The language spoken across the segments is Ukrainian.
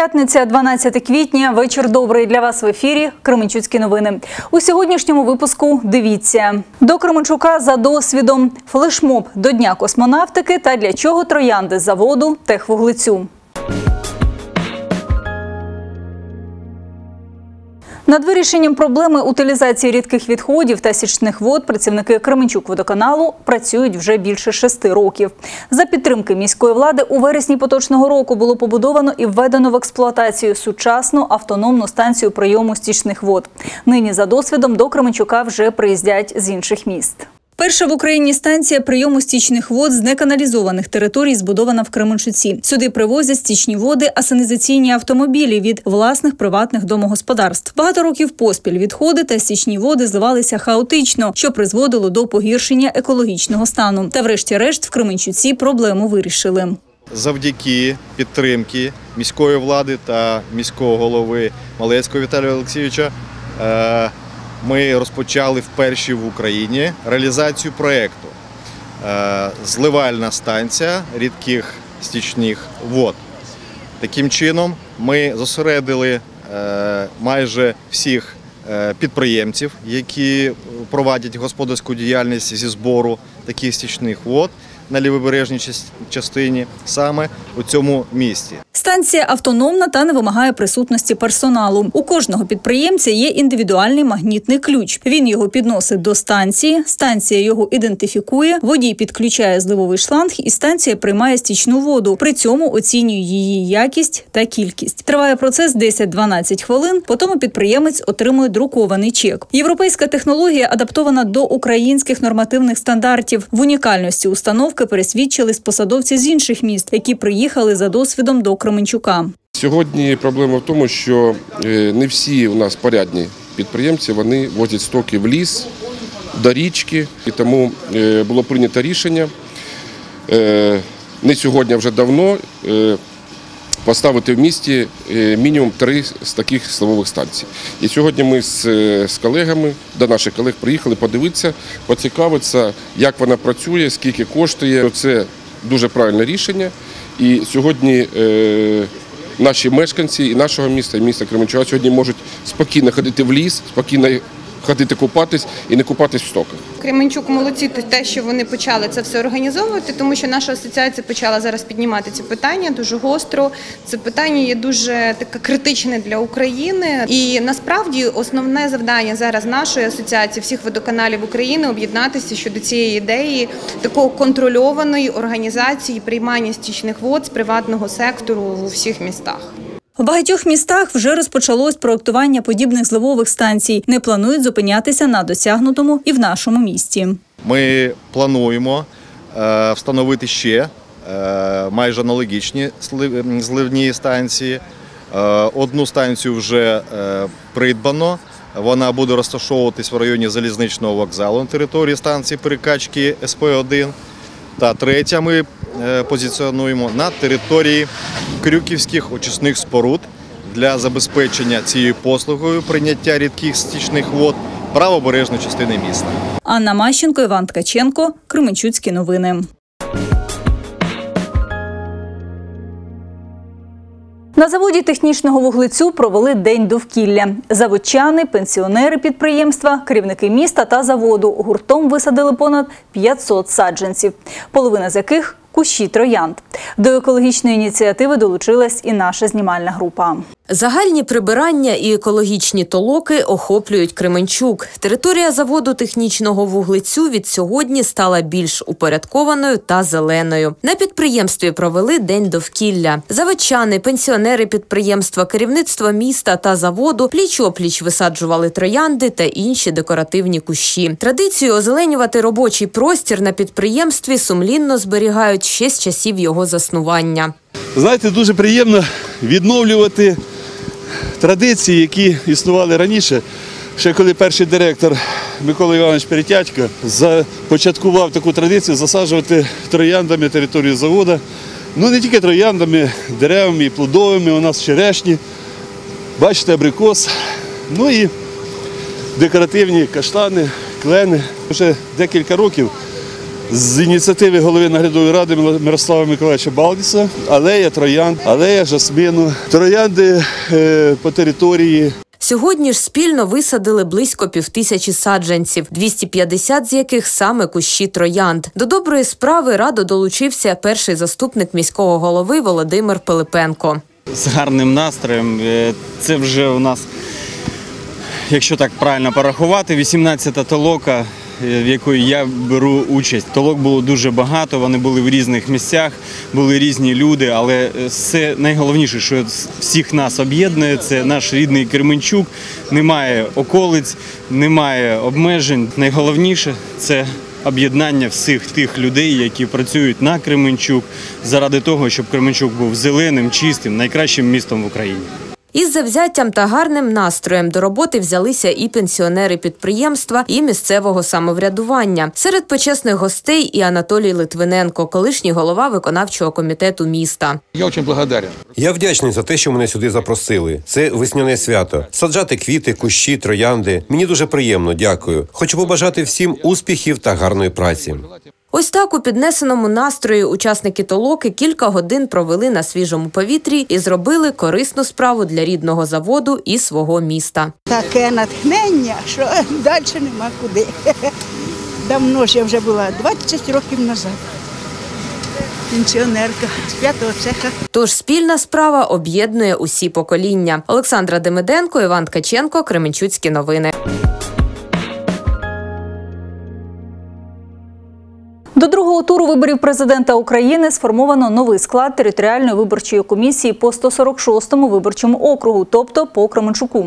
П'ятниця, 12 квітня. Вечір добрий для вас в ефірі. Кременчуцькі новини. У сьогоднішньому випуску дивіться до Кременчука за досвідом, флешмоб до Дня космонавтики та для чого троянди заводу техвуглецю. Над вирішенням проблеми утилізації рідких відходів та січних вод працівники Кременчук-водоканалу працюють вже більше шести років. За підтримки міської влади у вересні поточного року було побудовано і введено в експлуатацію сучасну автономну станцію прийому стічних вод. Нині за досвідом до Кременчука вже приїздять з інших міст. Перша в Україні станція прийому стічних вод з неканалізованих територій збудована в Кременчуці. Сюди привозять стічні води, асанізаційні автомобілі від власних приватних домогосподарств. Багато років поспіль відходи та стічні води зливалися хаотично, що призводило до погіршення екологічного стану. Та, врешті-решт, в Кременчуці проблему вирішили. завдяки підтримки міської влади та міського голови Малецького Віталія Олексійовича е, ми розпочали вперше в Україні реалізацію проєкту е, зливальна станція рідких стічних вод. Таким чином, ми зосередили е, майже всіх е, підприємців, які проводять господарську діяльність зі збору таких стічних вод на лівобережній част- частині саме у цьому місті. Станція автономна та не вимагає присутності персоналу. У кожного підприємця є індивідуальний магнітний ключ. Він його підносить до станції. Станція його ідентифікує. Водій підключає зливовий шланг, і станція приймає стічну воду. При цьому оцінює її якість та кількість. Триває процес 10-12 хвилин. Потім підприємець отримує друкований чек. Європейська технологія адаптована до українських нормативних стандартів. В унікальності установки пересвідчились посадовці з інших міст, які приїхали за досвідом до Кременчука. Сьогодні проблема в тому, що е, не всі у нас порядні підприємці, вони возять стоки в ліс, до річки, і тому е, було прийнято рішення е, не сьогодні, а вже давно поставити в місті е, мінімум три з таких силових станцій. І сьогодні ми з, е, з колегами до наших колег приїхали подивитися, поцікавитися, як вона працює, скільки коштує. Це дуже правильне рішення. І сьогодні е, наші мешканці і нашого міста, і міста Кременчука сьогодні можуть спокійно ходити в ліс, спокійно ходити купатись і не купатись в стоках. Кременчук молодці те, що вони почали це все організовувати, тому що наша асоціація почала зараз піднімати ці питання дуже гостро. Це питання є дуже таке критичне для України. І насправді основне завдання зараз нашої асоціації всіх водоканалів України об'єднатися щодо цієї ідеї такого контрольованої організації приймання стічних вод з приватного сектору у всіх містах. В багатьох містах вже розпочалось проектування подібних зливових станцій. Не планують зупинятися на досягнутому і в нашому місті. Ми плануємо е, встановити ще е, майже аналогічні зливні станції. Е, Одну станцію вже придбано. Вона буде розташовуватись в районі залізничного вокзалу на території станції перекачки СП-1. Та третя ми е, позиціонуємо на території Крюківських очисних споруд для забезпечення цією послугою прийняття рідких стічних вод правобережної частини міста. Анна Мащенко, Іван Ткаченко, Кременчуцькі новини. На заводі технічного вуглецю провели день довкілля. Заводчани, пенсіонери підприємства, керівники міста та заводу гуртом висадили понад 500 саджанців, половина з яких кущі троянд. До екологічної ініціативи долучилась і наша знімальна група. Загальні прибирання і екологічні толоки охоплюють Кременчук. Територія заводу технічного вуглецю від сьогодні стала більш упорядкованою та зеленою. На підприємстві провели день довкілля. Заводчани, пенсіонери підприємства, керівництво міста та заводу пліч-опліч висаджували троянди та інші декоративні кущі. Традицію озеленювати робочий простір на підприємстві сумлінно зберігають ще з часів його заснування. Знаєте, дуже приємно відновлювати традиції, які існували раніше. Ще коли перший директор Микола Іванович Перетятько започаткував таку традицію засаджувати трояндами територію заводу. Ну не тільки трояндами, деревами і плодовими, у нас черешні, бачите, абрикос, ну і декоративні каштани, клени. Вже декілька років з ініціативи голови наглядової ради Мирослава Миколаївича Балдіса алея троянд, алея жасмину, троянди е, по території Сьогодні ж спільно висадили близько півтисячі саджанців, 250 з яких саме кущі троянд. До доброї справи радо долучився перший заступник міського голови Володимир Пилипенко. з гарним настроєм. Е, Це вже у нас, якщо так правильно порахувати, 18-та толока, в якої я беру участь. Толок було дуже багато, вони були в різних місцях, були різні люди, але все найголовніше, що всіх нас об'єднує, це наш рідний Кременчук. Немає околиць, немає обмежень. Найголовніше це об'єднання всіх тих людей, які працюють на Кременчук, заради того, щоб Кременчук був зеленим, чистим, найкращим містом в Україні. Із завзяттям та гарним настроєм до роботи взялися і пенсіонери підприємства, і місцевого самоврядування. Серед почесних гостей і Анатолій Литвиненко, колишній голова виконавчого комітету міста. Я очень благодарен. Я вдячний за те, що мене сюди запросили. Це весняне свято. Саджати квіти, кущі, троянди. Мені дуже приємно, дякую. Хочу побажати всім успіхів та гарної праці. Ось так у піднесеному настрої учасники толоки кілька годин провели на свіжому повітрі і зробили корисну справу для рідного заводу і свого міста. таке натхнення, що далі нема куди. Давно ж я вже була 20 років назад. Пенсіонерка з п'ятого цеха. Тож спільна справа об'єднує усі покоління. Олександра Демиденко, Іван Ткаченко, Кременчуцькі новини. До другого туру виборів президента України сформовано новий склад територіальної виборчої комісії по 146-му виборчому округу, тобто по Кременчуку.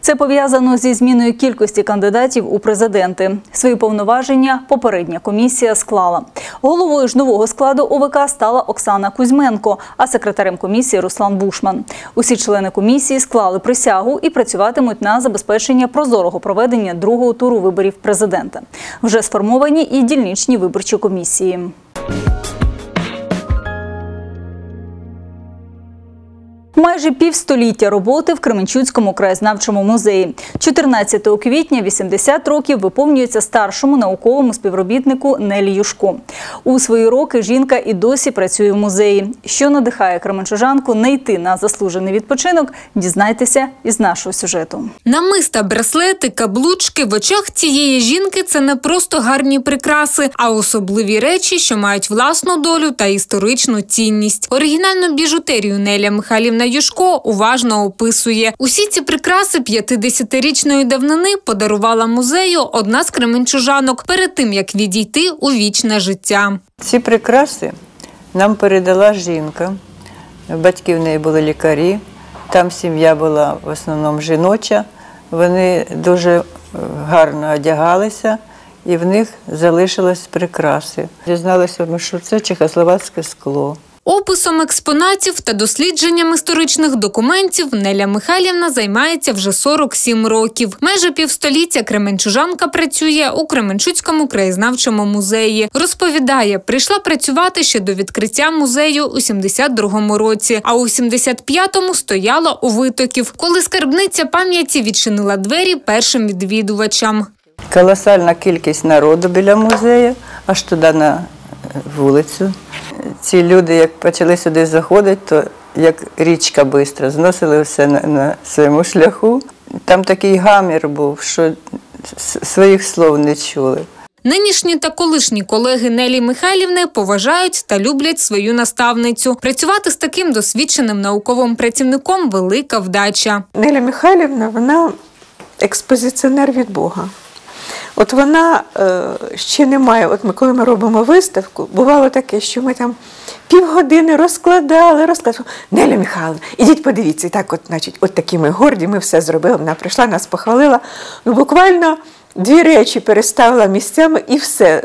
Це пов'язано зі зміною кількості кандидатів у президенти. Свої повноваження попередня комісія склала. Головою ж нового складу ОВК стала Оксана Кузьменко, а секретарем комісії Руслан Бушман. Усі члени комісії склали присягу і працюватимуть на забезпечення прозорого проведення другого туру виборів президента. Вже сформовані і дільничні виборчі комісії комісії. Майже півстоліття роботи в Кременчуцькому краєзнавчому музеї. 14 квітня 80 років виповнюється старшому науковому співробітнику Нелі Юшко. У свої роки жінка і досі працює в музеї. Що надихає кременчужанку не йти на заслужений відпочинок, дізнайтеся із нашого сюжету. Намиста, браслети, каблучки в очах цієї жінки це не просто гарні прикраси, а особливі речі, що мають власну долю та історичну цінність. Оригінальну біжутерію Неля Михайлівна Юшко уважно описує. Усі ці прикраси 50-річної давнини подарувала музею одна з кременчужанок перед тим як відійти у вічне життя. Ці прикраси нам передала жінка. Батьки в неї були лікарі, там сім'я була в основному жіноча. Вони дуже е, гарно одягалися, і в них залишились прикраси. Дізналися, що це чехословацьке скло. Описом експонатів та дослідженням історичних документів Неля Михайлівна займається вже 47 років. Майже півстоліття Кременчужанка працює у Кременчуцькому краєзнавчому музеї. Розповідає, прийшла працювати ще до відкриття музею у 72-му році, а у 75-му стояла у витоків, коли скарбниця пам'яті відчинила двері першим відвідувачам. Колосальна кількість народу біля музею, аж туди на вулицю. Ці люди, як почали сюди заходити, то як річка швидко, зносили все на, на своєму шляху. Там такий гамір був, що своїх слов не чули. Нинішні та колишні колеги Нелі Михайлівни поважають та люблять свою наставницю. Працювати з таким досвідченим науковим працівником велика вдача. Неля Михайлівна, вона експозиціонер від Бога. От вона е, ще не має, от ми коли ми робимо виставку, бувало таке, що ми там півгодини розкладали, розкладали. Неля Михайловна, ідіть подивіться. І так, от, значить, от такі ми горді, ми все зробили. Вона прийшла, нас похвалила. Ну, буквально дві речі переставила місцями і все.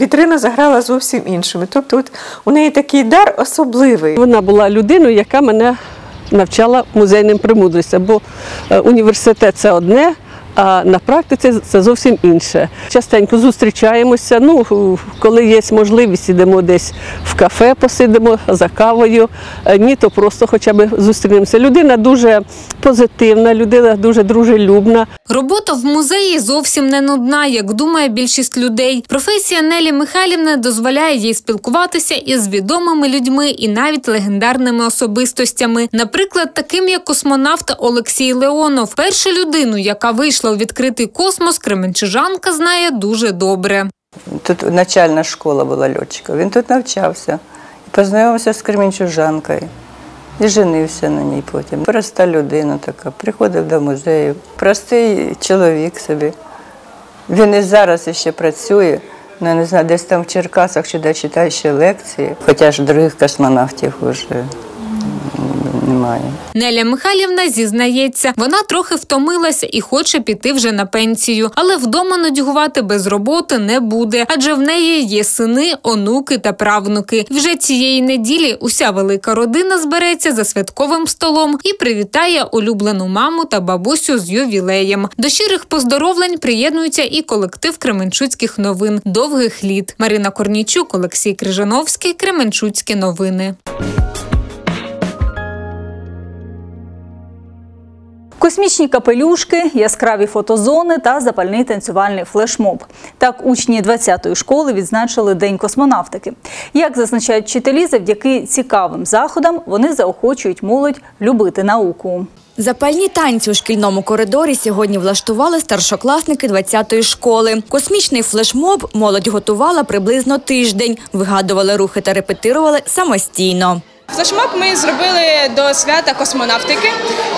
Вітрина заграла зовсім іншими. Тобто, от у неї такий дар особливий. Вона була людиною, яка мене навчала музейним премудростям, бо е, університет це одне, а на практиці це зовсім інше. Частенько зустрічаємося. Ну, коли є можливість, йдемо десь в кафе, посидимо за кавою. Е, Ні, то просто хоча б зустрінемося. Людина дуже позитивна, людина дуже дружелюбна. Робота в музеї зовсім не нудна, як думає більшість людей. Професія Нелі Михайлівни дозволяє їй спілкуватися із відомими людьми і навіть легендарними особистостями. Наприклад, таким як космонавт Олексій Леонов. Першу людину, яка вийшла у відкритий космос, кременчужанка знає дуже добре. Тут начальна школа була льотчика. Він тут навчався. Познайомився з кремінчужанкою. І женився на ній потім. Проста людина така, приходив до музею. Простий чоловік собі. Він і зараз ще працює. Ну, я не знаю, десь там в Черкасах чи де читає ще лекції. Хоча ж других космонавтів вже немає. Неля Михайлівна зізнається, вона трохи втомилася і хоче піти вже на пенсію, але вдома нудьгувати без роботи не буде, адже в неї є сини, онуки та правнуки. Вже цієї неділі уся велика родина збереться за святковим столом і привітає улюблену маму та бабусю з ювілеєм. До щирих поздоровлень приєднується і колектив Кременчуцьких новин довгих літ. Марина Корнічук, Олексій Крижановський, Кременчуцькі новини. Космічні капелюшки, яскраві фотозони та запальний танцювальний флешмоб. Так учні 20-ї школи відзначили День космонавтики. Як зазначають вчителі, завдяки цікавим заходам вони заохочують молодь любити науку. Запальні танці у шкільному коридорі сьогодні влаштували старшокласники 20-ї школи. Космічний флешмоб молодь готувала приблизно тиждень, вигадували рухи та репетирували самостійно. Флешмоб ми зробили до свята космонавтики,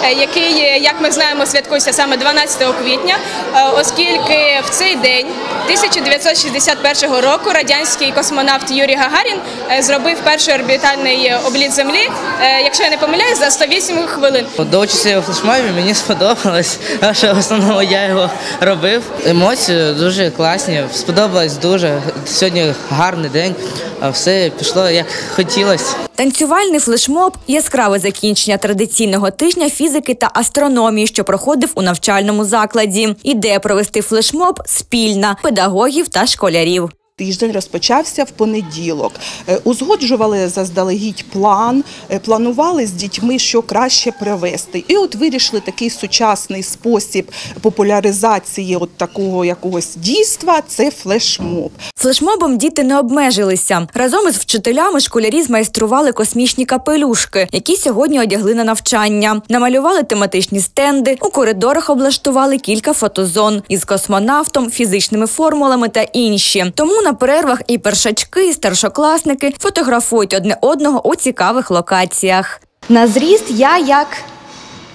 е, який, як ми знаємо, святкується саме 12 квітня, е, оскільки в цей день 1961 року радянський космонавт Юрій Гагарін е, зробив перший орбітальний обліт Землі, е, якщо я не помиляюсь, за 108 хвилин. До участі у флешмобі мені сподобалось, що в основному я його робив. Емоції дуже класні, сподобалось дуже. Сьогодні гарний день, а все пішло як хотілося. Танцювальний флешмоб яскраве закінчення традиційного тижня фізики та астрономії, що проходив у навчальному закладі. Ідея провести флешмоб спільна педагогів та школярів. Тиждень розпочався в понеділок. Е, Узгоджували заздалегідь план, е, планували з дітьми, що краще привести. І от вирішили такий сучасний спосіб популяризації от такого якогось дійства це флешмоб. Флешмобом діти не обмежилися. Разом із вчителями школярі змайстрували космічні капелюшки, які сьогодні одягли на навчання. Намалювали тематичні стенди. У коридорах облаштували кілька фотозон із космонавтом, фізичними формулами та інші. Тому на перервах і першачки, і старшокласники фотографують одне одного у цікавих локаціях. На зріст я як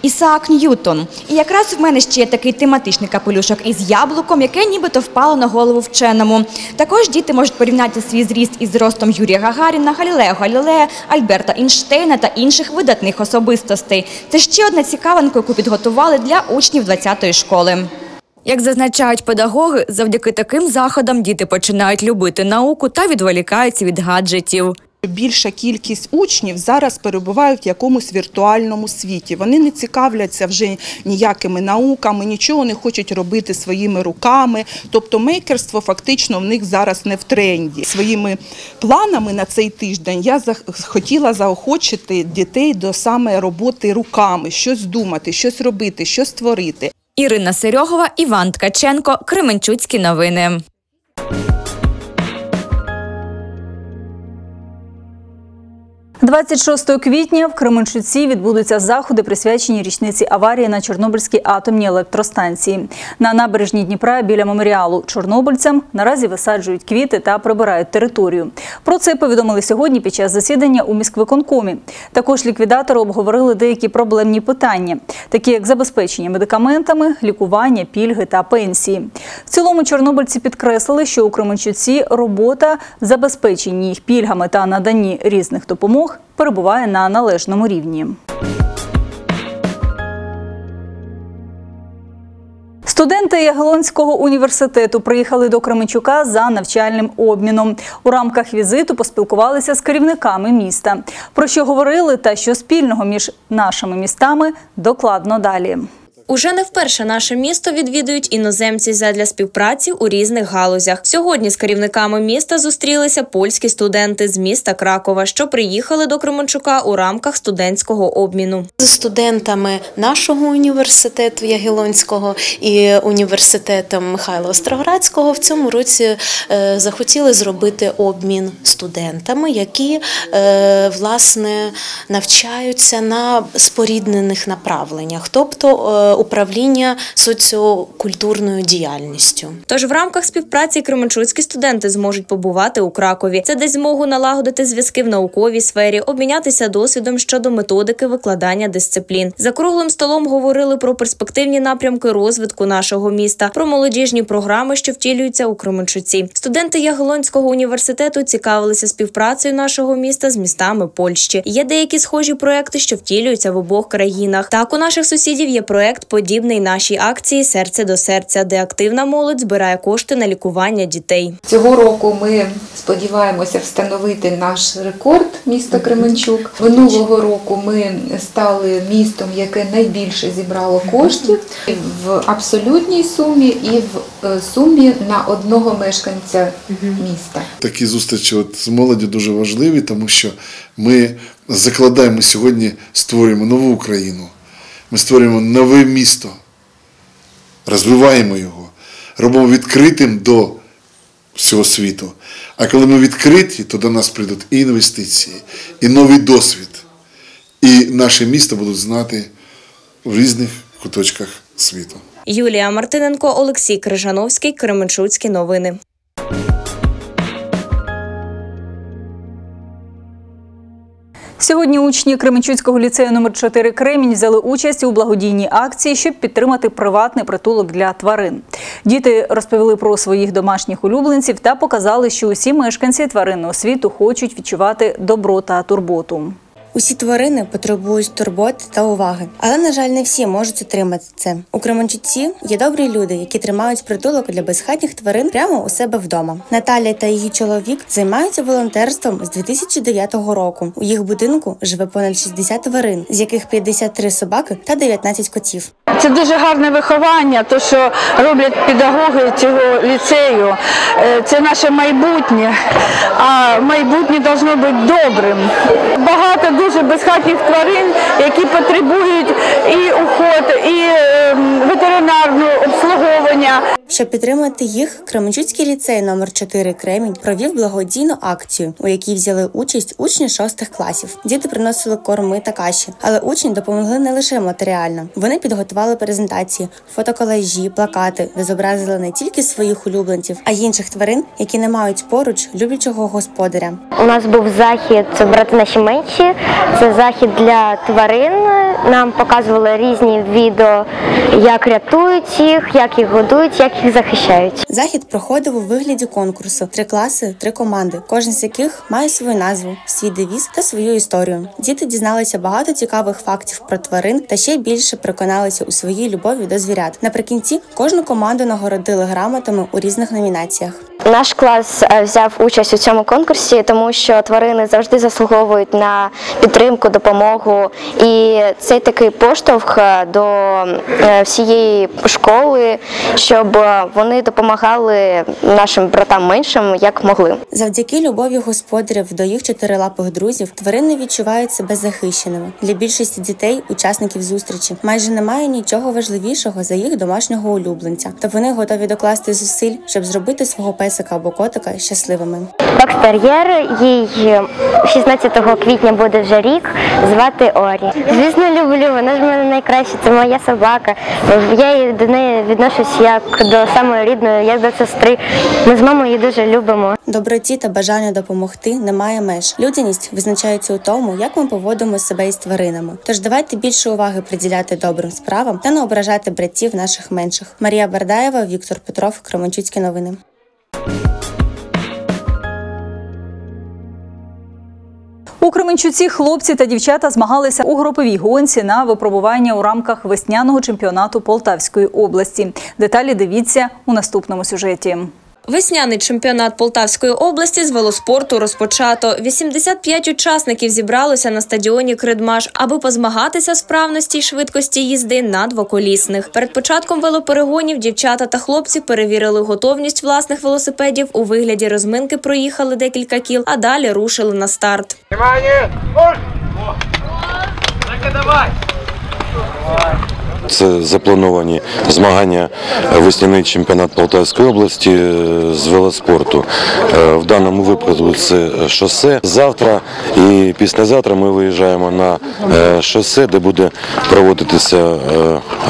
Ісаак Ньютон. І якраз в мене ще є такий тематичний капелюшок із яблуком, яке нібито впало на голову вченому. Також діти можуть порівняти свій зріст із зростом Юрія Гагаріна, Галілео Галілея, Альберта Ейнштейна та інших видатних особистостей. Це ще одна цікавинка, яку підготували для учнів 20-ї школи. Як зазначають педагоги, завдяки таким заходам діти починають любити науку та відволікаються від гаджетів. Більша кількість учнів зараз перебувають в якомусь віртуальному світі. Вони не цікавляться вже ніякими науками, нічого не хочуть робити своїми руками. Тобто мейкерство фактично в них зараз не в тренді. Своїми планами на цей тиждень я хотіла заохочити дітей до саме роботи руками, щось думати, щось робити, щось створити. Ірина Серьогова, Іван Ткаченко, Кременчуцькі новини. – 26 квітня в Кременчуці відбудуться заходи, присвячені річниці аварії на Чорнобильській атомній електростанції. На набережні Дніпра біля меморіалу чорнобильцям наразі висаджують квіти та прибирають територію. Про це повідомили сьогодні під час засідання у міськвиконкомі. Також ліквідатори обговорили деякі проблемні питання, такі як забезпечення медикаментами, лікування, пільги та пенсії. В цілому чорнобильці підкреслили, що у Кременчуці робота в забезпеченні їх пільгами та наданні різних допомог перебуває на належному рівні. Студенти Ягелонського університету приїхали до Кременчука за навчальним обміном. У рамках візиту поспілкувалися з керівниками міста. Про що говорили та що спільного між нашими містами докладно далі. Уже не вперше наше місто відвідують іноземці задля співпраці у різних галузях. Сьогодні з керівниками міста зустрілися польські студенти з міста Кракова, що приїхали до Кременчука у рамках студентського обміну. З студентами нашого університету Ягелонського і університетом Михайла Остроградського в цьому році е, захотіли зробити обмін студентами, які е, власне навчаються на споріднених направленнях, тобто е, управління соціокультурною діяльністю. Тож в рамках співпраці кременчуцькі студенти зможуть побувати у Кракові. Це дасть змогу налагодити зв'язки в науковій сфері, обмінятися досвідом щодо методики викладання дисциплін. За круглим столом говорили про перспективні напрямки розвитку нашого міста, про молодіжні програми, що втілюються у Кременчуці. Студенти Ягелонського університету цікавилися співпрацею нашого міста з містами Польщі. Є деякі схожі проекти, що втілюються в обох країнах. Так у наших сусідів є проект, подібний нашій акції Серце до серця, де активна молодь збирає кошти на лікування дітей. Цього року ми сподіваємося встановити наш рекорд міста Кременчук. Минулого року ми стали містом, яке найбільше зібрало коштів в абсолютній сумі і в е, сумі на одного мешканця міста. Такі зустрічі от з молоді дуже важливі, тому що ми закладаємо сьогодні, створюємо нову Україну. Ми створюємо нове місто, розвиваємо його, робимо відкритим до всього світу. А коли ми відкриті, то до нас прийдуть і інвестиції, і новий досвід. І наше місто будуть знати в різних куточках світу. Юлія Мартиненко, Олексій Крижановський, Кременчуцькі новини. Сьогодні учні Кременчуцького ліцею номер 4 Кремінь взяли участь у благодійній акції, щоб підтримати приватний притулок для тварин. Діти розповіли про своїх домашніх улюбленців та показали, що усі мешканці тваринного світу хочуть відчувати добро та турботу. Усі тварини потребують турботи та уваги, але на жаль, не всі можуть отримати це. У Кременчуці є добрі люди, які тримають притулок для безхатніх тварин прямо у себе вдома. Наталя та її чоловік займаються волонтерством з 2009 року. У їх будинку живе понад 60 тварин, з яких 53 собаки та 19 котів. Це дуже гарне виховання, то що роблять педагоги цього ліцею. Е, Це наше майбутнє, а майбутнє должно бути добрим. Багато дуже безхатніх тварин, які потребують і уход, і ем, ветеринарного обслуговування. Щоб підтримати їх, Кременчуцький ліцей номер 4 Кремінь провів благодійну акцію, у якій взяли участь учні шостих класів. Діти приносили корми та каші, але учні допомогли не лише матеріально. Вони підготували презентації, фотоколажі, плакати, де зобразили не тільки своїх улюбленців, а й інших тварин, які не мають поруч люблячого господаря. У нас був захід брати наші менші. Це захід для тварин. Нам показували різні відео, як рятують їх, як їх годують, як їх захищають. Захід проходив у вигляді конкурсу: три класи, три команди, кожен з яких має свою назву, свій девіз та свою історію. Діти дізналися багато цікавих фактів про тварин та ще більше переконалися у своїй любові до звірят. Наприкінці кожну команду нагородили грамотами у різних номінаціях. Наш клас е, взяв участь у цьому конкурсі, тому що тварини завжди заслуговують на підтримку, допомогу. І це такий поштовх е, до е, всієї школи, щоб е, вони допомагали нашим братам меншим як могли. Завдяки любові господарів до їх чотирилапих друзів тварини відчувають себе захищеними. Для більшості дітей, учасників зустрічі, майже немає нічого важливішого за їх домашнього улюбленця, та вони готові докласти зусиль, щоб зробити свого песика або котика щасливими. Бокстер'єр, їй 16 квітня буде вже рік, звати Орі. Звісно, люблю, вона ж в мене найкраща, це моя собака. Я до неї відношусь як до самої рідної, як до сестри. Ми з мамою її дуже любимо. Доброті та бажання допомогти немає меж. Людяність визначається у тому, як ми поводимо себе із тваринами. Тож давайте більше уваги приділяти добрим справам та не ображати братів наших менших. Марія Бардаєва, Віктор Петров, Кременчуцькі новини. У Кременчуці хлопці та дівчата змагалися у груповій гонці на випробування у рамках весняного чемпіонату Полтавської області. Деталі дивіться у наступному сюжеті. Весняний чемпіонат Полтавської області з велоспорту розпочато. 85 учасників зібралося на стадіоні Кридмаш, аби позмагатися справності й швидкості їзди на двоколісних. Перед початком велоперегонів дівчата та хлопці перевірили готовність власних велосипедів. У вигляді розминки проїхали декілька кіл, а далі рушили на старт. Це заплановані змагання весняний чемпіонат Полтавської області е, з велоспорту. Е, В даному випадку це шосе. Завтра і післязавтра ми виїжджаємо на е, шосе, де буде проводитися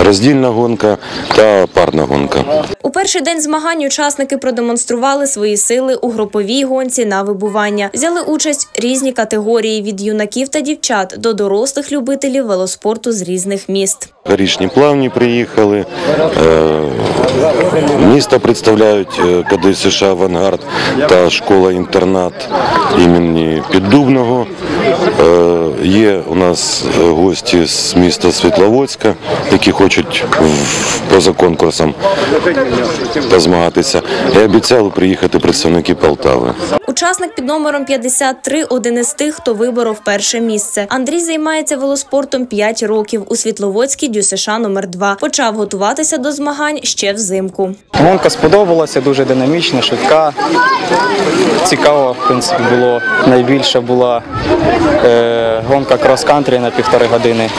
роздільна гонка та парна гонка. У перший день змагань учасники продемонстрували свої сили у груповій гонці на вибування. Взяли участь різні категорії від юнаків та дівчат до дорослих любителів велоспорту з різних міст. Горішні плавні приїхали, міста місто представляють КД США «Авангард» та школа-інтернат імені Піддубного. Е, Є у нас е, гості з міста Світловодська, які хочуть поза конкурсом позмагатися. І обіцяли приїхати представники Полтави. Учасник під номером 53 – один із тих, хто виборов перше місце. Андрій займається велоспортом 5 років у Світловодській ДЮСШ номер 2 Почав готуватися до змагань ще взимку. Гонка сподобалася, дуже динамічна, швидка. Цікаво, в принципі, було. Найбільше була е, гонка крос-кантрі на півтори години.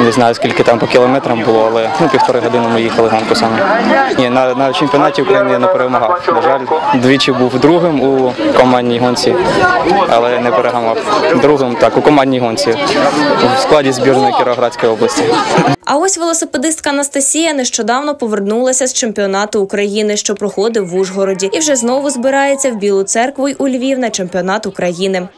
Не знаю, скільки там по кілометрам було, але ну, півтори години ми їхали гонку саме. Ні, на, на чемпіонаті України я не перемагав. На жаль, двічі був другим у командній гонці, але не перемагав. Другим так, у командній гонці у складі збірної Кіровоградської області. А ось велосипедистка Анастасія нещодавно повернулася з чемпіонату України, що проходив в Ужгороді, і вже знову збирається в Білу церкву й у Львів на чемпіонат України.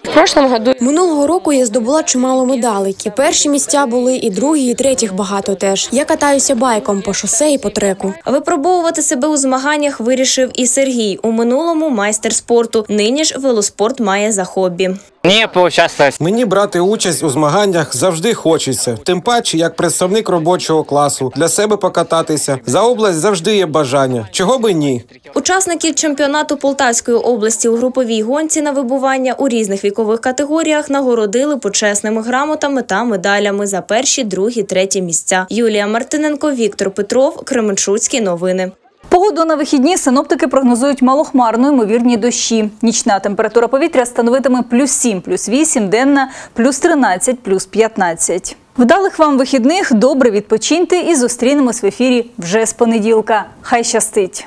Минулого року я здобула чимало медалей. І перші місця були, і другі, і третіх багато теж. Я катаюся байком по шосе і по треку. Випробовувати себе у змаганнях вирішив і Сергій. У минулому майстер спорту. Нині ж велоспорт має за хобі. Мені поучаствувати. Мені брати участь у змаганнях завжди хочеться. Тим паче, як представник робочого класу, для себе покататися. За область завжди є бажання. Чого би ні? Учасників чемпіонату Полтавської області у груповій гонці на вибування у різних вікових категоріях нагородили почесними грамотами та медалями за перші, другі, треті місця. Юлія Мартиненко, Віктор Петров, Кременчуцькі новини. Погоду на вихідні синоптики прогнозують малохмарно, ймовірні дощі. Нічна температура повітря становитиме плюс 7, плюс 8, денна плюс 13, плюс 15. Вдалих вам вихідних, добре відпочиньте і зустрінемось в ефірі вже з понеділка. Хай щастить!